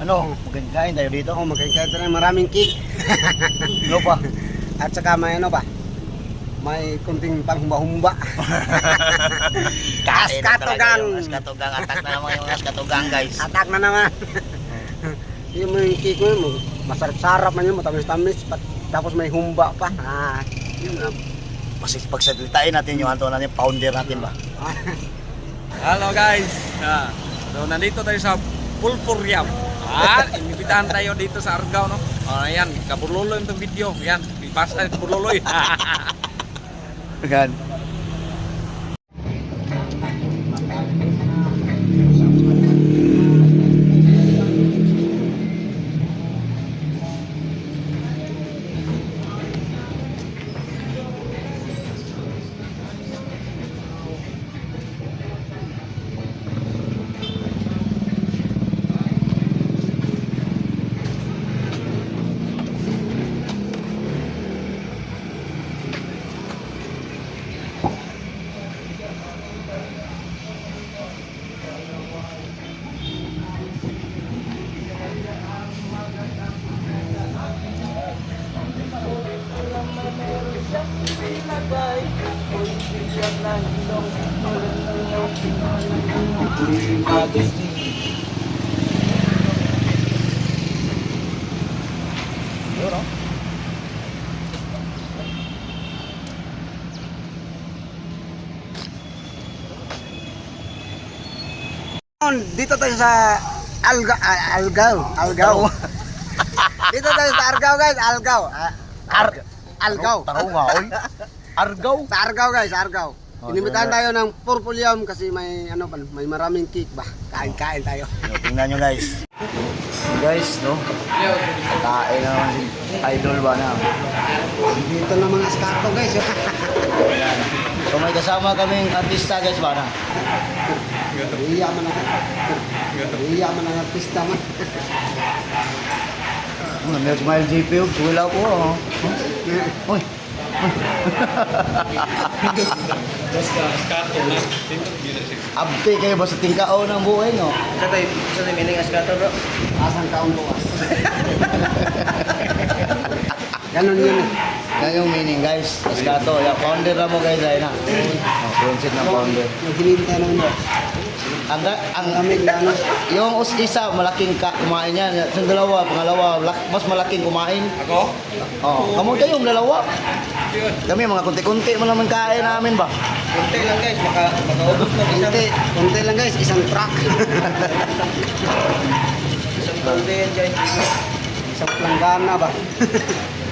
Ano, magkain tayo dito. Oo, magkakain tayo ng maraming cake. Ano pa? At saka may ano ba? May kunting panghumba-humba. Askatogang. yung Askatogang. Atak na naman yung askatogang guys. Atak na naman. yung mga cake mo masarap-sarap man yun, matamis-tamis. Tapos may humba pa. Ah, yun na. Pagsalitain natin yung ano natin, founder natin ba? Hello guys. Ah, so nandito tayo sa Pulpuriam. Ah, inibitahan tayo dito sa Argao no. Ah, ayan, kabululoy itong video. Yan, ipasa kabululoy. Gan. Yun? Dito tayo sa Alga, ah, Algaw. Algaw. Dito tayo sa Argao guys, Algaw. Ah, Ar Algaw. Taro nga, oy. Argaw. Sa Argao guys, Argao. Oh, Inimbitahan so, tayo ng Purpulium kasi may ano pa, may maraming cake ba. Kain-kain tayo. No, tingnan nyo guys. Guys, no? Kain na naman si Idol ba na? Dito na mga skato guys. Ayan. So may kasama kaming artista guys ba na? Iya man ang Iya man ang artista man. Ano, may smile JP yung sula ko. Oh. Uy. Abte kayo ba sa tingkao ng buhay, no? Sa tayo, sa tayo mining askato bro. Asang ko ah. Ganon yun eh. Yan yung meaning guys. Escato. Yeah, founder na mo guys. Ayun na. Oh, prinsip na founder. Yung hinintay naman yun. Ang, ang, lamig na ano. yung us- isa, malaking ka, kumain yan. Yung dalawa, pangalawa, lak- mas malaking kumain. Ako? Oh, kamo kayong dalawa. Kami mga kunti-kunti mo naman kain namin ba? Kunti lang guys, maka makaubos ng Kunti, kunti lang guys, isang truck. isang balde yan guys. isang planggana ba?